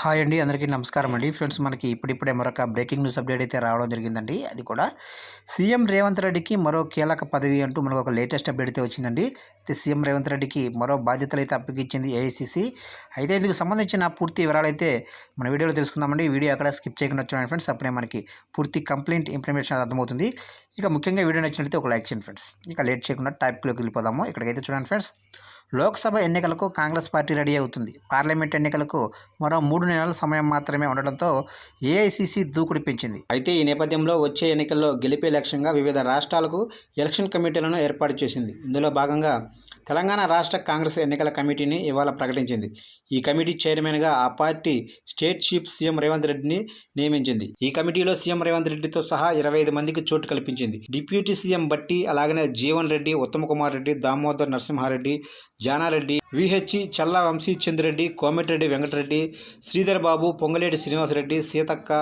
Hi అండి అందరికీ నమస్కారం అండి. ఫ్రెండ్స్ మనకి ఇప్పుడిప్పుడే మరొక బ్రేకింగ్ న్యూస్ అప్డేట్ అయితే రావడం జరిగిందండి. అది కూడా సీఎం రేవంత్ రెడ్డికి మరో కీలక పదవి అంటూ మనకు ఒక లేటెస్ట్ అప్డేట్ అయితే వచ్చిందండి. అయితే సీఎం రేవంత్ రెడ్డికి మరో బాధ్యతలు అయితే అప్పగించింది ఏఐసిసి. అయితే ఇందుకు సంబంధించిన పూర్తి వివరాలు అయితే మన వీడియోలో తెలుసుకుందామండి. వీడియో అక్కడ స్కిప్ చేయకుండా వచ్చాను ఫ్రెండ్స్ అప్పుడే మనకి పూర్తి కంప్లైంట్ ఇన్ఫర్మేషన్ అర్థమవుతుంది. ఇక ముఖ్యంగా వీడియో నచ్చినట్లయితే ఒక లైక్ చేయండి ఫ్రెండ్స్. ఇక లేట్ చేయకుండా టాపిక్లోకి వెళ్ళిపోదాము. ఇక్కడికైతే చూడండి ఫ్రెండ్స్ లోక్సభ ఎన్నికలకు కాంగ్రెస్ పార్టీ రెడీ అవుతుంది. పార్లమెంట్ ఎన్నికలకు మరో మూడు నెలల సమయం మాత్రమే ఉండడంతో ఏఐసిసి దూకుడు పెంచింది. అయితే ఈ నేపథ్యంలో వచ్చే ఎన్నికల్లో గెలిపే లక్ష్యంగా వివిధ రాష్ట్రాలకు ఎలక్షన్ కమిటీలను ఏర్పాటు చేసింది. ఇందులో భాగంగా తెలంగాణ రాష్ట్ర కాంగ్రెస్ ఎన్నికల కమిటీని ఇవాళ ప్రకటించింది. ఈ కమిటీ చైర్మన్గా ఆ party state chief CM Revanth రెడ్డిని నియమించింది. ఈ కమిటీలో సీఎం రేవంత్ రెడ్డితో సహా ఇరవై ఐదు మందికి చోటు కల్పించింది. డిప్యూటీ సీఎం బట్టి అలాగనే జీవన్ రెడ్డి ఉత్తమ్ కుమార్ రెడ్డి దామోదర్ నరసింహారెడ్డి జానారెడ్డి విహెచ్ చల్లా వంశీచంద్రెడ్డి కోమటిరెడ్డి వెంకటరెడ్డి శ్రీధర్ బాబు పొంగలేటి శ్రీనివాసరెడ్డి సీతక్క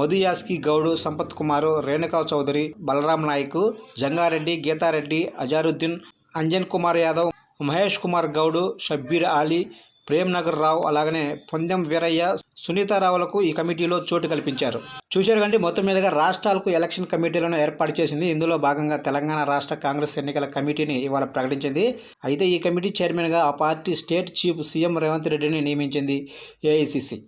మధుయాస్కి గౌడు సంపత్ కుమారు రేణుకా చౌదరి బలరాం నాయక్ జంగారెడ్డి గీతారెడ్డి అజారుద్దీన్ అంజన్ కుమార్ యాదవ్ మహేష్ కుమార్ గౌడ్ షబ్బీర్ అలీ ప్రేమ్ నగర్ రావు అలాగనే పొందెం వీరయ్య సునీతారావులకు ఈ కమిటీలో చోటు కల్పించారు. చూశారు కంటే మొత్తం మీదుగా రాష్ట్రాలకు ఎలక్షన్ కమిటీలను ఏర్పాటు చేసింది. ఇందులో భాగంగా తెలంగాణ రాష్ట్ర కాంగ్రెస్ ఎన్నికల కమిటీని ఇవాళ ప్రకటించింది. అయితే ఈ కమిటీ చైర్మన్గా ఆ party state chief CM Revanth రెడ్డిని నియమించింది ఏఐసిసి